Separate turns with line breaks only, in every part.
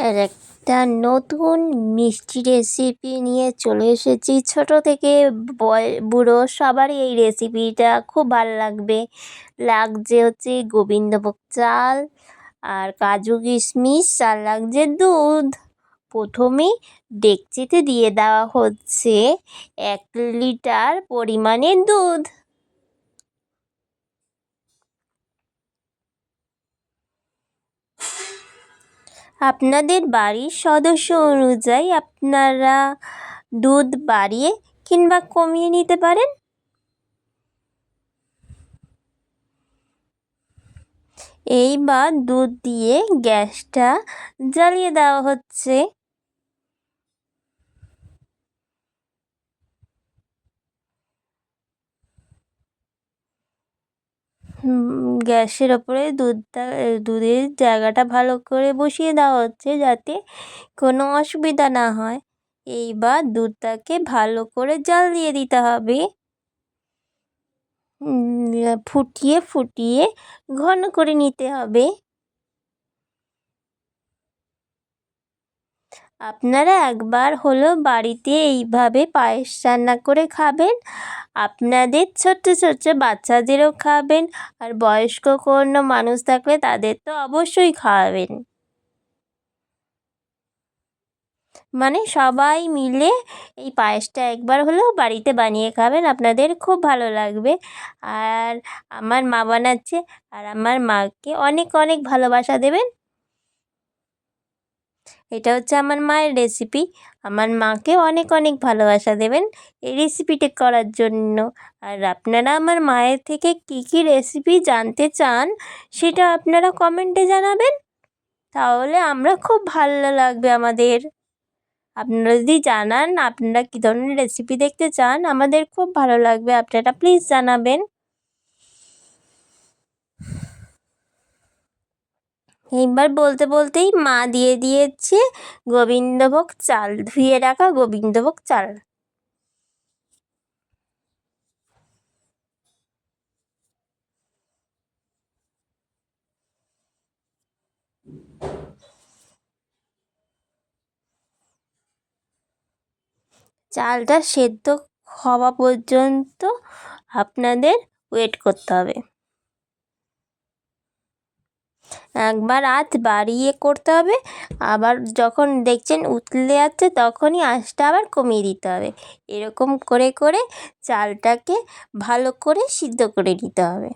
আর একটা নতুন মিষ্টি রেসিপি নিয়ে চলে এসেছি। ছোট থেকে বুড়ো সবারই এই রেসিপিটা খুব ভালো লাগবে। লাগছে হচ্ছে গোবিন্দভোগ চাল আর কাজু কিশমিশ আর লাগছে দুধ। প্রথমে ডেকচিতে দিয়ে দেওয়া হচ্ছে এক লিটার পরিমাণে দুধ। আপনাদের বাড়ির সদস্য অনুযায়ী আপনারা দুধ বাড়িয়ে কিংবা কমিয়ে নিতে পারেন? এইবার দুধ দিয়ে গ্যাসটা জ্বালিয়ে দেওয়া হচ্ছে। গ্যাসের ওপরে দুধটা দুধের জায়গাটা ভালো করে বসিয়ে দেওয়া হচ্ছে যাতে কোনো অসুবিধা না হয়। এইবার দুধটাকে ভালো করে জাল দিয়ে দিতে হবে। ফুটিয়ে ফুটিয়ে ঘন করে নিতে হবে। আপনারা একবার হলো বাড়িতে এইভাবে পায়েস রান্না করে খাবেন। আপনাদের ছোট্ট ছোট্ট বাচ্চাদেরও খাবেন আর বয়স্ক কোনো মানুষ থাকলে তাদের তো অবশ্যই খাওয়াবেন। মানে সবাই মিলে এই পায়েসটা একবার হলেও বাড়িতে বানিয়ে খাবেন, আপনাদের খুব ভালো লাগবে। আর আমার মা বানাচ্ছে আর আমার মাকে অনেক অনেক ভালোবাসা দেবেন। এটা হচ্ছে আমার মায়ের রেসিপি আমার মাকে অনেক অনেক ভালোবাসা দেবেন এই রেসিপিটা করার জন্য। আর আপনারা আমার মায়ের থেকে কী কী রেসিপি জানতে চান সেটা আপনারা কমেন্টে জানাবেন। তাহলে আমরা খুব ভালো লাগবে আমাদের। আপনারা যদি জানান, আপনারা কী ধরনের রেসিপি দেখতে চান, আমাদের খুব ভালো লাগবে। আপনারা প্লিজ জানাবেন। এইবার বলতে বলতেই মা দিয়ে দিয়েছে গোবিন্দভোগ চাল, ধুয়ে রাখা গোবিন্দভোগ চাল। চালটা সেদ্ধ হওয়া পর্যন্ত আপনাদের ওয়েট করতে হবে। একবার আঁচ বাড়িয়ে করতে হবে। আবার যখন দেখছেন উতলে যাচ্ছে, তখনই আঁচটা আবার কমিয়ে দিতে হবে। এরকম করে করে চালটাকে ভালো করে সিদ্ধ করে নিতে হবে।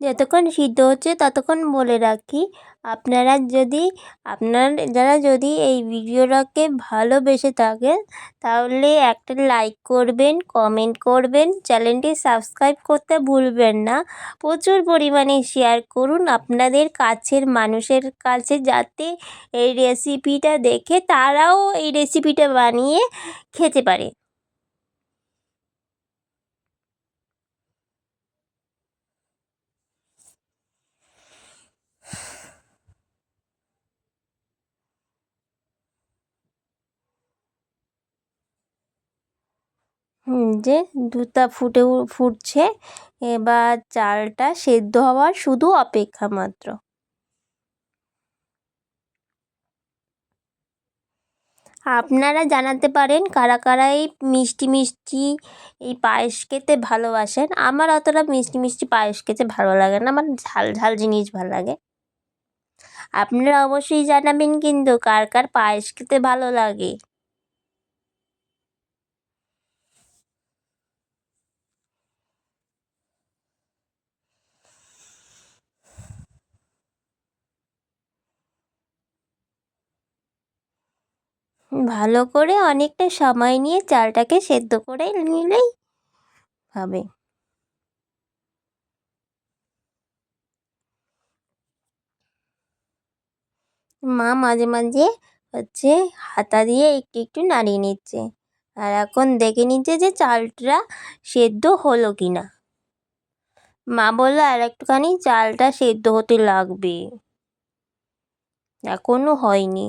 যতক্ষণ সিদ্ধ হচ্ছে ততক্ষণ বলে রাখি। আপনারা যদি, আপনার যারা যদি এই ভিডিওটাকে ভালোবেসে থাকেন, তাহলে একটা লাইক করবেন কমেন্ট করবেন, চ্যানেলটি সাবস্ক্রাইব করতে ভুলবেন না। প্রচুর পরিমাণে শেয়ার করুন আপনাদের কাছের মানুষের কাছে যাতে এই রেসিপিটা দেখে তারাও এই রেসিপিটা বানিয়ে খেতে পারে। যে দুধটা ফুটে ফুটছে, এবার চালটা সেদ্ধ হওয়ার শুধু অপেক্ষা মাত্র। আপনারা জানাতে পারেন কারা কারা এই মিষ্টি মিষ্টি, এই পায়েস খেতে ভালোবাসেন। আমার অতটা মিষ্টি মিষ্টি পায়েস খেতে ভালো লাগে না, আমার ঝাল ঝাল জিনিস ভালো লাগে। আপনারা অবশ্যই জানাবেন কিন্তু কার কার পায়েস খেতে ভালো লাগে। ভালো করে অনেকটা সময় নিয়ে চালটাকে সেদ্ধ করে নিলেই হবে। মা মাঝে মাঝে হচ্ছে হাতা দিয়ে একটু একটু নাড়িয়ে নিচ্ছে। আর এখন দেখে নিচ্ছে যে চালটা সেদ্ধ হলো কি না মা বলল, আর একটুখানি চালটা সেদ্ধ হতে লাগবে। এখনও হয়নি।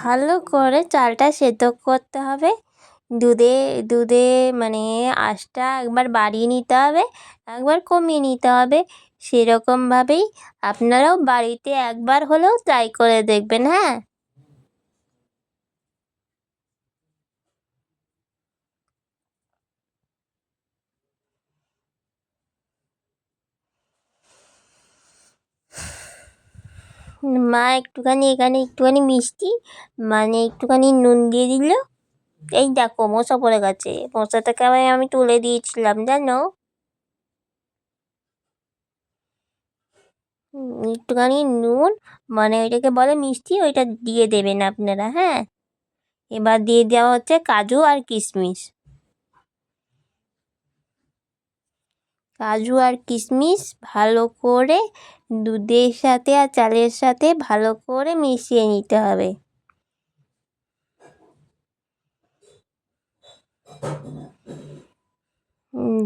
ভালো করে চালটা সেদ্ধ করতে হবে। দুধে দুধে মানে আশটা একবার বাড়িয়ে নিতে হবে, একবার কমিয়ে নিতে হবে। সেরকমভাবেই আপনারাও বাড়িতে একবার হলেও ট্রাই করে দেখবেন হ্যাঁ? মা একটুখানি এখানে একটুখানি মিষ্টি মানে একটুখানি নুন দিয়ে দিল। এই দেখো মশা পড়ে গেছে। মশাটাকে আমি আমি তুলে দিয়েছিলাম, জানো? একটুখানি নুন মানে ওইটাকে বলে মিষ্টি, ওইটা দিয়ে দেবেন আপনারা হ্যাঁ? এবার দিয়ে দেওয়া হচ্ছে কাজু আর কিশমিশ। কাজু আর কিশমিশ ভালো করে দুধের সাথে আর চালের সাথে ভালো করে মিশিয়ে নিতে হবে।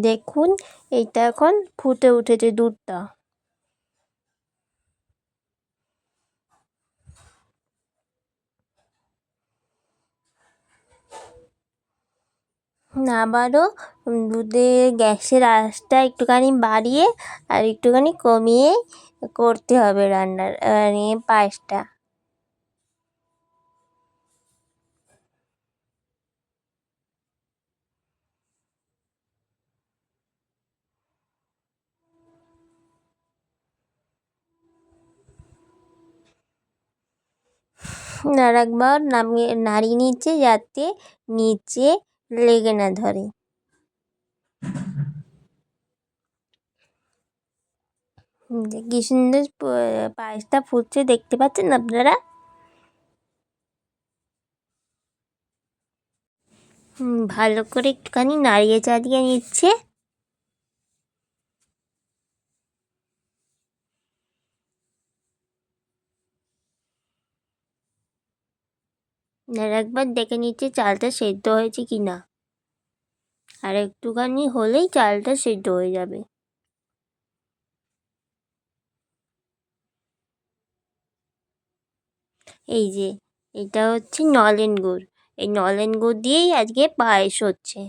দেখুন, এইটা এখন ফুটে উঠেছে দুধটা। আবারও দুধের গ্যাসের আঁচটা একটুখানি বাড়িয়ে আর একটুখানি কমিয়ে করতে হবে রান্নার মানে পায়েসটা। আর একবার নামিয়ে, নাড়িয়ে নিচ্ছে যাতে নিচে লেগে না ধরে। কি সুন্দর পায়েসটা ফুটছে, দেখতে পাচ্ছেন আপনারা? ভালো করে একটুখানি নাড়িয়ে চাড়িয়ে নিচ্ছে। আর একবার দেখে নিচ্ছে চালটা সেদ্ধ হয়েছে কি না। আর একটুখানি হলেই চালটা সেদ্ধ হয়ে যাবে। এই যে, এটা হচ্ছে নলেন গুড়। এই নলেন গুড় দিয়েই আজকে পায়েস হচ্ছে।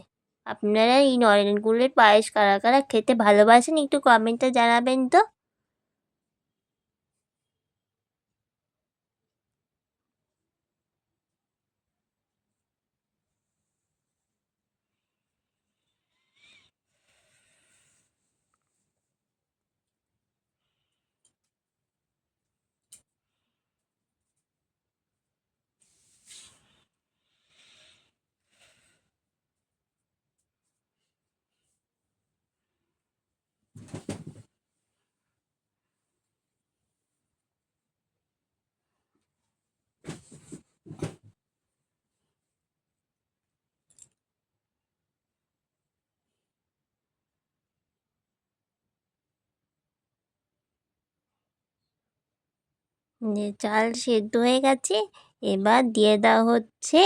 আপনারা এই নলেন গুড়ের পায়েস কারা কারা খেতে ভালোবাসেন একটু কমেন্টে জানাবেন তো। যে চাল সেদ্ধ হয়ে গেছে এবার দিয়ে দেওয়া হচ্ছে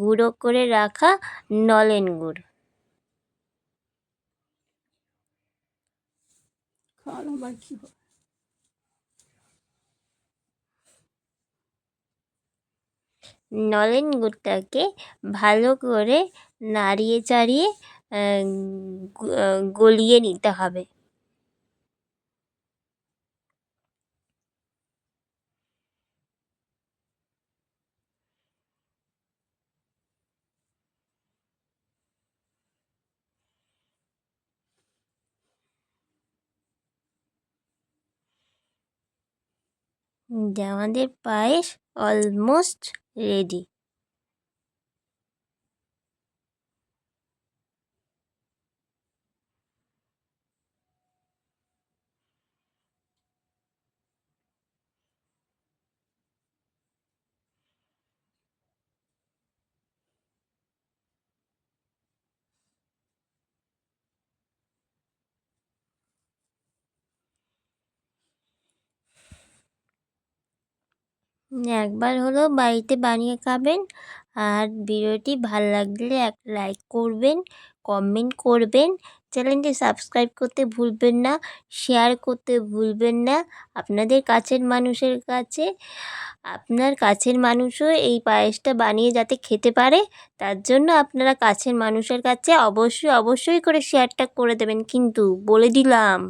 গুঁড়ো করে রাখা নলেন গুড়। নলেন গুড়টাকে ভালো করে নাড়িয়ে চাড়িয়ে গলিয়ে নিতে হবে। আমাদের পায়েস অলমোস্ট রেডি একবার হলো বাড়িতে বানিয়ে খাবেন। আর ভিডিওটি ভালো লাগলে এক লাইক করবেন, কমেন্ট করবেন। চ্যানেলটি সাবস্ক্রাইব করতে ভুলবেন না, শেয়ার করতে ভুলবেন না আপনাদের কাছের মানুষের কাছে। আপনার কাছের মানুষও এই পায়েসটা বানিয়ে যাতে খেতে পারে, তার জন্য আপনারা কাছের মানুষের কাছে অবশ্যই অবশ্যই করে শেয়ারটা করে দেবেন। কিন্তু বলে দিলাম।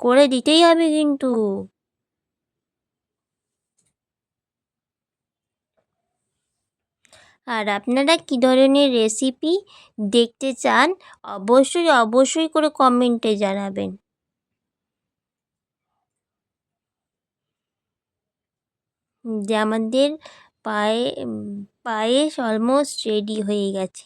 করে দিতেই হবে কিন্তু। আর আপনারা কী ধরনের রেসিপি দেখতে চান, অবশ্যই অবশ্যই করে কমেন্টে জানাবেন। যে আমাদের পায়ে পায়েস অলমোস্ট রেডি হয়ে গেছে।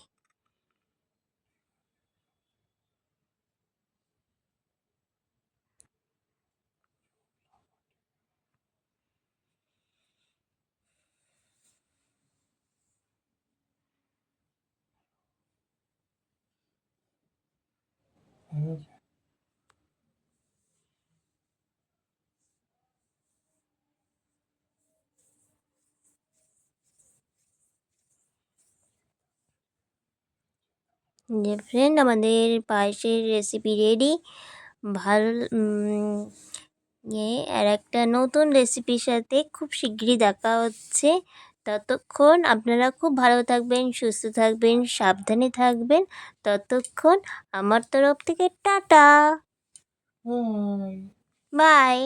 যে ফ্রেন্ড আমাদের পায়েসের রেসিপি রেডি ভালো আর একটা নতুন রেসিপির সাথে খুব শিগগিরই দেখা হচ্ছে। ততক্ষণ আপনারা খুব ভালো থাকবেন সুস্থ থাকবেন সাবধানে থাকবেন। ততক্ষণ আমার তরফ থেকে টাটা। বাই।